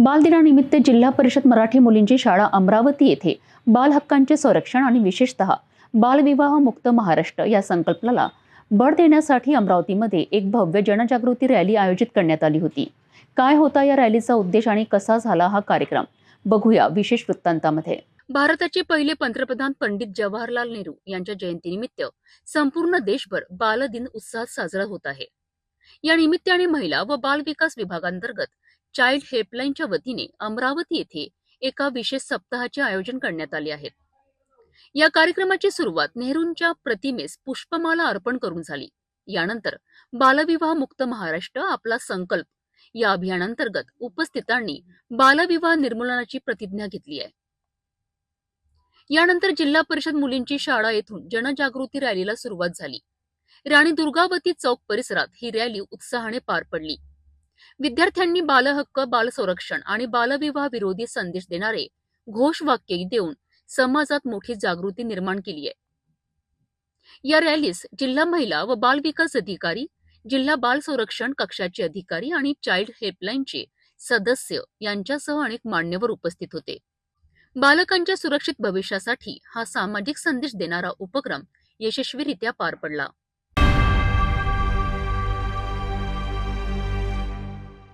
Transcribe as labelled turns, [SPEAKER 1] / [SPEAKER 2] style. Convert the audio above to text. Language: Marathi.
[SPEAKER 1] बालदिनानिमित्त जिल्हा परिषद मराठी मुलींची शाळा अमरावती येथे बाल हक्कांचे संरक्षण आणि विशेषतः बालविवाह मुक्त महाराष्ट्र या संकल्पनाला बळ देण्यासाठी अमरावतीमध्ये एक भव्य जनजागृती रॅली आयोजित करण्यात आली होती. काय होता या रॅलीचा उद्देश आणि कसा झाला हा कार्यक्रम? बघूया विशेष वृत्तांतामध्ये. भारताचे पहिले पंतप्रधान पंडित जवाहरलाल नेहरू यांच्या जयंतीनिमित्त संपूर्ण देशभर बालदिन उत्साहात साजरा होत आहे. या निमित्ताने महिला व बाल विकास विभागांतर्गत चाइल्ड हेल्पलाईनच्या वतीने अमरावती येथे एका विशेष सप्ताहाचे आयोजन करण्यात आले आहे. या कार्यक्रमाची सुरुवात नेहरूंच्या प्रतिमेस पुष्पमाला अर्पण करून झाली. यानंतर बालविवाह मुक्त महाराष्ट्र आपला संकल्प या अभियानांतर्गत उपस्थितांनी बालविवाह निर्मूलनाची प्रतिज्ञा घेतली आहे. यानंतर जिल्हा परिषद मुलींची शाळा येथून जनजागृती रॅलीला सुरुवात झाली. राणी दुर्गावती चौक परिसरात ही रॅली उत्साहाने पार पडली. विद्यार्थ्यांनी बालहक्क बाल संरक्षण आणि बालविवाह विरोधी संदेश देणारे घोषवाक्य देऊन समाजात मोठी जागृती निर्माण केली आहे. या रॅलीस जिल्हा महिला व बाल विकास अधिकारी जिल्हा बाल संरक्षण कक्षाचे अधिकारी आणि चाइल्ड हेल्पलाईनचे सदस्य यांच्यासह अनेक मान्यवर उपस्थित होते. बालकांच्या सुरक्षित भविष्यासाठी हा सामाजिक संदेश देणारा उपक्रम यशस्वीरित्या पार पडला.